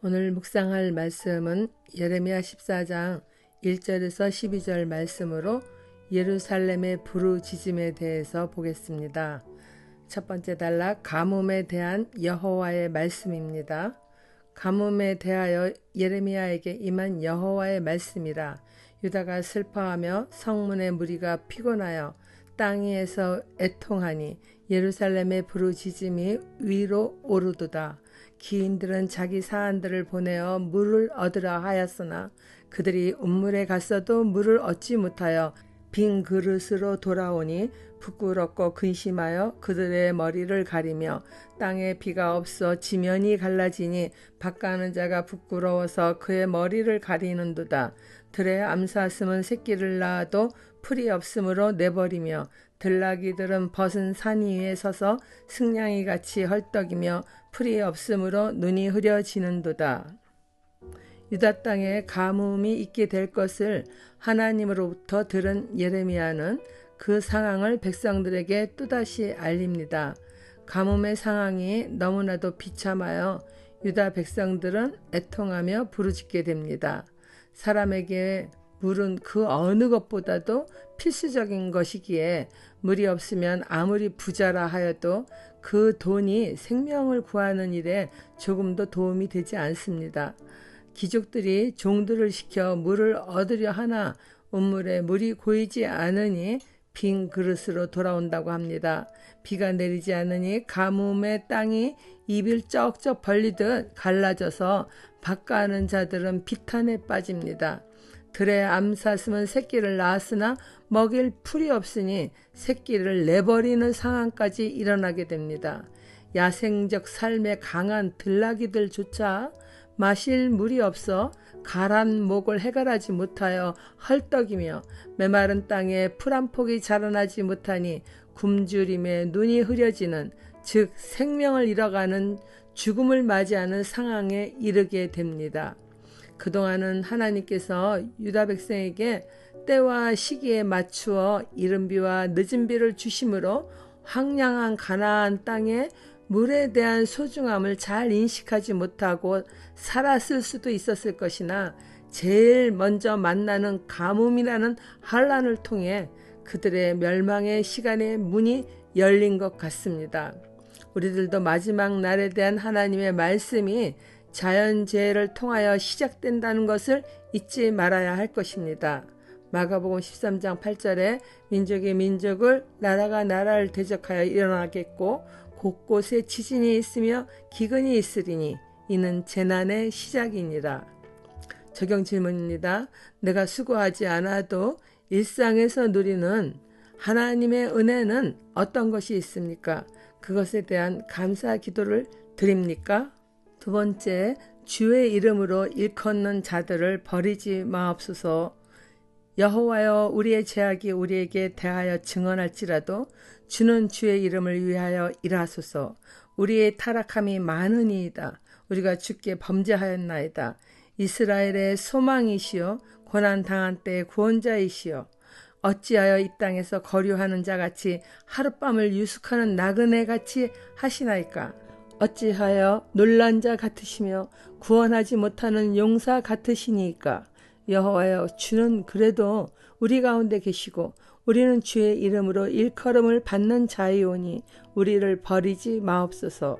오늘 묵상할 말씀은 예레미야 14장 1절에서 12절 말씀으로 예루살렘의 부르짖음에 대해서 보겠습니다. 첫 번째 단락 가뭄에 대한 여호와의 말씀입니다. 가뭄에 대하여 예레미야에게 임한 여호와의 말씀이라 유다가 슬퍼하며 성문의 무리가 피곤하여 땅 위에서 애통하니 예루살렘의 부르짖음이 위로 오르도다. 기인들은 자기 사안들을 보내어 물을 얻으라 하였으나 그들이 운물에 갔어도 물을 얻지 못하여 빈 그릇으로 돌아오니 부끄럽고 근심하여 그들의 머리를 가리며 땅에 비가 없어 지면이 갈라지니 바가는 자가 부끄러워서 그의 머리를 가리는도다. 들의 암사슴은 새끼를 낳아도 풀이 없으므로 내버리며 들나귀들은 벗은 산 위에 서서 승냥이 같이 헐떡이며 풀이 없으므로 눈이 흐려지는도다. 유다 땅에 가뭄이 있게 될 것을 하나님으로부터 들은 예레미야는 그 상황을 백성들에게 또다시 알립니다. 가뭄의 상황이 너무나도 비참하여 유다 백성들은 애통하며 부르짖게 됩니다. 사람에게 물은 그 어느 것보다도 필수적인 것이기에 물이 없으면 아무리 부자라 하여도 그 돈이 생명을 구하는 일에 조금도 도움이 되지 않습니다. 귀족들이 종들을 시켜 물을 얻으려 하나 운물에 물이 고이지 않으니 빈 그릇으로 돌아온다고 합니다. 비가 내리지 않으니 가뭄의 땅이 입을 쩍쩍 벌리듯 갈라져서 바가는 자들은 비탄에 빠집니다. 들의 암사슴은 새끼를 낳았으나 먹일 풀이 없으니 새끼를 내버리는 상황까지 일어나게 됩니다. 야생적 삶에 강한 들나귀들조차 마실 물이 없어 가란 목을 해결하지 못하여 헐떡이며 메마른 땅에 풀 한 폭이 자라나지 못하니 굶주림에 눈이 흐려지는 즉 생명을 잃어가는 죽음을 맞이하는 상황에 이르게 됩니다. 그동안은 하나님께서 유다 백성에게 때와 시기에 맞추어 이른 비와 늦은 비를 주심으로 황량한 가나안 땅에 물에 대한 소중함을 잘 인식하지 못하고 살았을 수도 있었을 것이나 제일 먼저 만나는 가뭄이라는 환란을 통해 그들의 멸망의 시간의 문이 열린 것 같습니다. 우리들도 마지막 날에 대한 하나님의 말씀이 자연재해를 통하여 시작된다는 것을 잊지 말아야 할 것입니다. 마가복음 13장 8절에 민족이 민족을 나라가 나라를 대적하여 일어나겠고 곳곳에 지진이 있으며 기근이 있으리니 이는 재난의 시작이니라. 적용 질문입니다. 내가 수고하지 않아도 일상에서 누리는 하나님의 은혜는 어떤 것이 있습니까? 그것에 대한 감사 기도를 드립니까? 두 번째, 주의 이름으로 일컫는 자들을 버리지 마옵소서. 여호와여 우리의 죄악이 우리에게 대하여 증언할지라도 주는 주의 이름을 위하여 일하소서. 우리의 타락함이 많으니이다. 우리가 주께 범죄하였나이다. 이스라엘의 소망이시여 고난 당한 때의 구원자이시여 어찌하여 이 땅에서 거류하는 자 같이 하룻밤을 유숙하는 나그네 같이 하시나이까 어찌하여 놀란 자 같으시며 구원하지 못하는 용사 같으시니까 여호와여 주는 그래도 우리 가운데 계시고 우리는 주의 이름으로 일컬음을 받는 자이오니 우리를 버리지 마옵소서.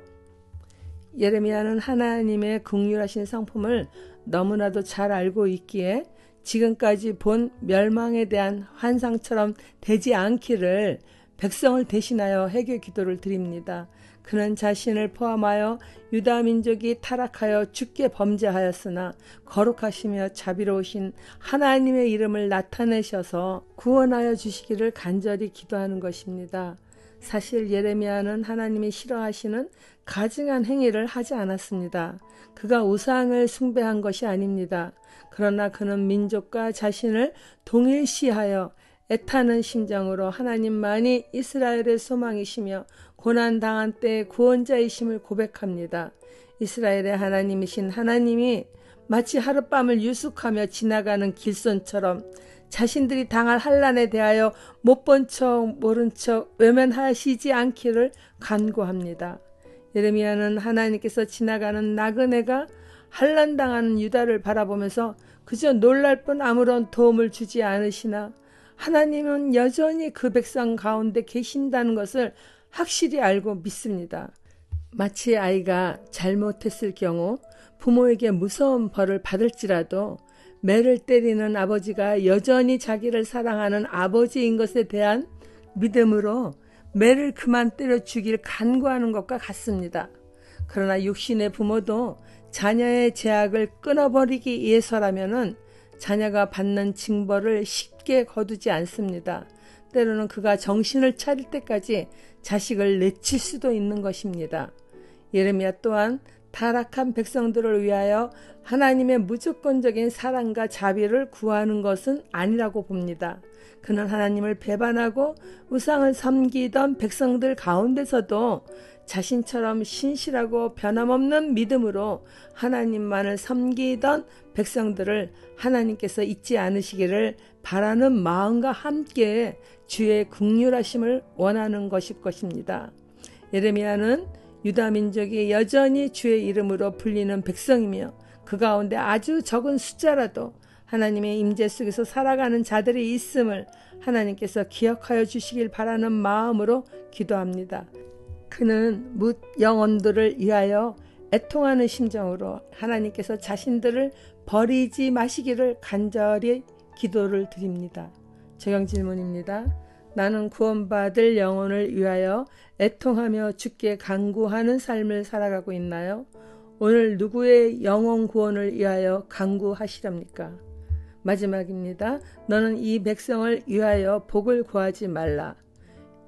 예레미야는 하나님의 긍휼하신 성품을 너무나도 잘 알고 있기에 지금까지 본 멸망에 대한 환상처럼 되지 않기를 백성을 대신하여 해결 기도를 드립니다. 그는 자신을 포함하여 유다 민족이 타락하여 죽게 범죄하였으나 거룩하시며 자비로우신 하나님의 이름을 나타내셔서 구원하여 주시기를 간절히 기도하는 것입니다. 사실 예레미야는 하나님이 싫어하시는 가증한 행위를 하지 않았습니다. 그가 우상을 숭배한 것이 아닙니다. 그러나 그는 민족과 자신을 동일시하여 애타는 심정으로 하나님만이 이스라엘의 소망이시며 고난 당한 때 구원자이심을 고백합니다. 이스라엘의 하나님이신 하나님이 마치 하룻밤을 유숙하며 지나가는 길손처럼 자신들이 당할 한란에 대하여 못 본 척 모른 척 외면하시지 않기를 간구합니다. 예레미야는 하나님께서 지나가는 나그네가 한란당하는 유다를 바라보면서 그저 놀랄 뿐 아무런 도움을 주지 않으시나 하나님은 여전히 그 백성 가운데 계신다는 것을 확실히 알고 믿습니다. 마치 아이가 잘못했을 경우 부모에게 무서운 벌을 받을지라도 매를 때리는 아버지가 여전히 자기를 사랑하는 아버지인 것에 대한 믿음으로 매를 그만 때려 주길 간구하는 것과 같습니다. 그러나 육신의 부모도 자녀의 제약을 끊어버리기 위해서라면은 자녀가 받는 징벌을 쉽게 거두지 않습니다. 때로는 그가 정신을 차릴 때까지 자식을 내칠 수도 있는 것입니다. 예레미야 또한 타락한 백성들을 위하여 하나님의 무조건적인 사랑과 자비를 구하는 것은 아니라고 봅니다. 그는 하나님을 배반하고 우상을 섬기던 백성들 가운데서도 자신처럼 신실하고 변함없는 믿음으로 하나님만을 섬기던 백성들을 하나님께서 잊지 않으시기를 바라는 마음과 함께 주의 국률하심을 원하는 것일 것입니다. 예레미야는 유다 민족이 여전히 주의 이름으로 불리는 백성이며 그 가운데 아주 적은 숫자라도 하나님의 임재 속에서 살아가는 자들이 있음을 하나님께서 기억하여 주시길 바라는 마음으로 기도합니다. 그는 묻 영혼들을 위하여 애통하는 심정으로 하나님께서 자신들을 버리지 마시기를 간절히 기도를 드립니다. 적용 질문입니다. 나는 구원받을 영혼을 위하여 애통하며 죽게 강구하는 삶을 살아가고 있나요? 오늘 누구의 영혼 구원을 위하여 강구하시렵니까? 마지막입니다. 너는 이 백성을 위하여 복을 구하지 말라.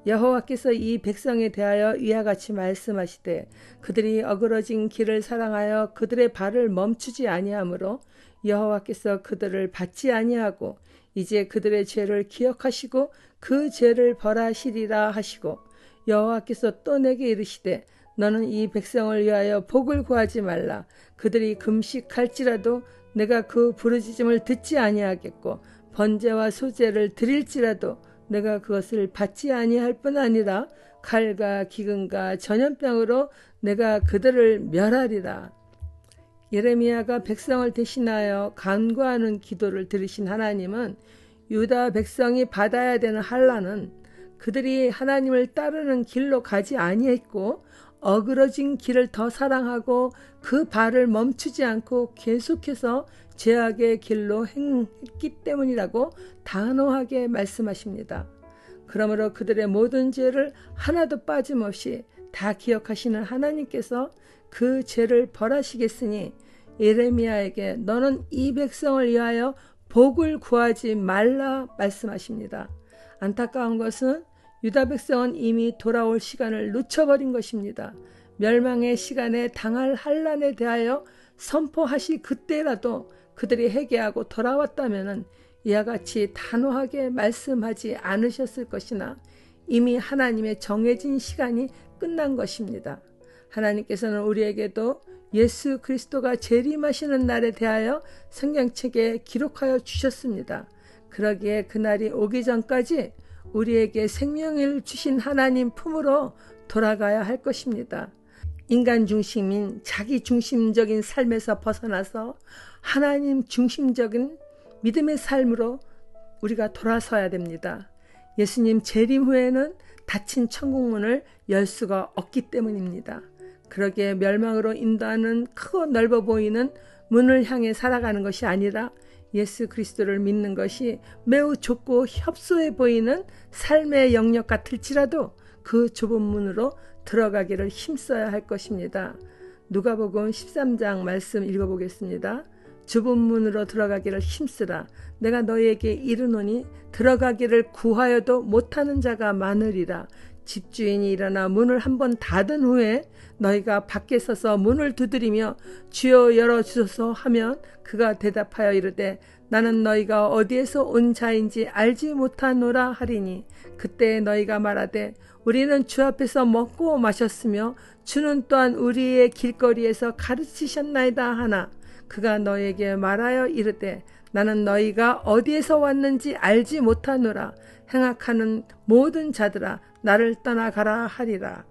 여호와께서 이 백성에 대하여 이와 같이 말씀하시되 그들이 어그러진 길을 사랑하여 그들의 발을 멈추지 아니하므로 여호와께서 그들을 받지 아니하고 이제 그들의 죄를 기억하시고 그 죄를 벌하시리라 하시고 여호와께서 또 내게 이르시되 너는 이 백성을 위하여 복을 구하지 말라. 그들이 금식할지라도 내가 그 부르짖음을 듣지 아니하겠고 번제와 소제를 드릴지라도 내가 그것을 받지 아니할 뿐 아니라 칼과 기근과 전염병으로 내가 그들을 멸하리라. 예레미야가 백성을 대신하여 간구하는 기도를 들으신 하나님은 유다 백성이 받아야 되는 한란은 그들이 하나님을 따르는 길로 가지 아니했고 어그러진 길을 더 사랑하고 그 발을 멈추지 않고 계속해서 죄악의 길로 행했기 때문이라고 단호하게 말씀하십니다. 그러므로 그들의 모든 죄를 하나도 빠짐없이 다 기억하시는 하나님께서 그 죄를 벌하시겠으니 예레미야에게 너는 이 백성을 위하여 복을 구하지 말라 말씀하십니다. 안타까운 것은 유다 백성은 이미 돌아올 시간을 놓쳐버린 것입니다. 멸망의 시간에 당할 한란에 대하여 선포하시 그때라도 그들이 회개하고 돌아왔다면 이와 같이 단호하게 말씀하지 않으셨을 것이나 이미 하나님의 정해진 시간이 끝난 것입니다. 하나님께서는 우리에게도 예수 그리스도가 재림하시는 날에 대하여 성경책에 기록하여 주셨습니다. 그러기에 그날이 오기 전까지 우리에게 생명을 주신 하나님 품으로 돌아가야 할 것입니다. 인간 중심인 자기 중심적인 삶에서 벗어나서 하나님 중심적인 믿음의 삶으로 우리가 돌아서야 됩니다. 예수님 재림 후에는 닫힌 천국문을 열 수가 없기 때문입니다. 그러기에 멸망으로 인도하는 크고 넓어 보이는 문을 향해 살아가는 것이 아니라 예수 그리스도를 믿는 것이 매우 좁고 협소해 보이는 삶의 영역 같을지라도 그 좁은 문으로 들어가기를 힘써야 할 것입니다. 누가복음 13장 말씀 읽어보겠습니다. 좁은 문으로 들어가기를 힘쓰라. 내가 너희에게 이르노니 들어가기를 구하여도 못하는 자가 많으리라. 집주인이 일어나 문을 한번 닫은 후에 너희가 밖에 서서 문을 두드리며 주여 열어 주소서 하면 그가 대답하여 이르되 나는 너희가 어디에서 온 자인지 알지 못하노라 하리니 그때 너희가 말하되 우리는 주 앞에서 먹고 마셨으며 주는 또한 우리의 길거리에서 가르치셨나이다 하나 그가 너에게 말하여 이르되 나는 너희가 어디에서 왔는지 알지 못하노라 행악하는 모든 자들아 나를 떠나가라 하리라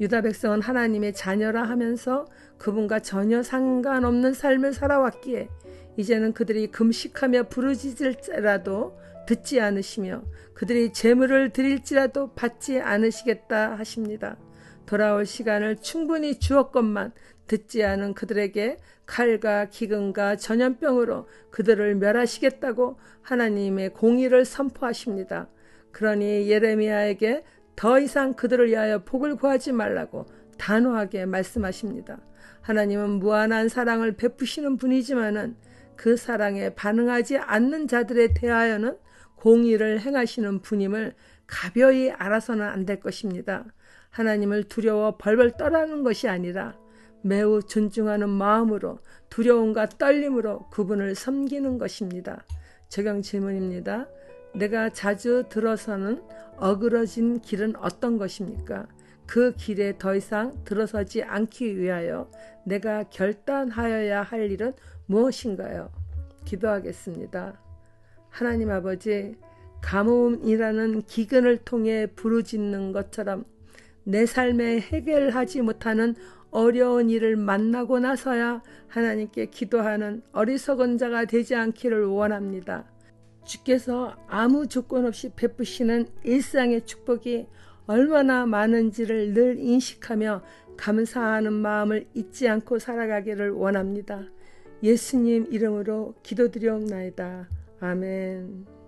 유다 백성은 하나님의 자녀라 하면서 그분과 전혀 상관없는 삶을 살아왔기에 이제는 그들이 금식하며 부르짖을지라도 듣지 않으시며 그들이 재물을 드릴지라도 받지 않으시겠다 하십니다. 돌아올 시간을 충분히 주었건만 듣지 않은 그들에게 칼과 기근과 전염병으로 그들을 멸하시겠다고 하나님의 공의를 선포하십니다. 그러니 예레미야에게 더 이상 그들을 위하여 복을 구하지 말라고 단호하게 말씀하십니다. 하나님은 무한한 사랑을 베푸시는 분이지만은 그 사랑에 반응하지 않는 자들에 대하여는 공의를 행하시는 분임을 가벼이 알아서는 안 될 것입니다. 하나님을 두려워 벌벌 떠라는 것이 아니라 매우 존중하는 마음으로 두려움과 떨림으로 그분을 섬기는 것입니다. 적용 질문입니다. 내가 자주 들어서는 어그러진 길은 어떤 것입니까? 그 길에 더 이상 들어서지 않기 위하여 내가 결단하여야 할 일은 무엇인가요? 기도하겠습니다. 하나님 아버지, 가뭄이라는 기근을 통해 부르짖는 것처럼 내 삶에 해결하지 못하는 어려운 일을 만나고 나서야 하나님께 기도하는 어리석은 자가 되지 않기를 원합니다. 주께서 아무 조건 없이 베푸시는 일상의 축복이 얼마나 많은지를 늘 인식하며 감사하는 마음을 잊지 않고 살아가기를 원합니다. 예수님 이름으로 기도드리옵나이다. 아멘.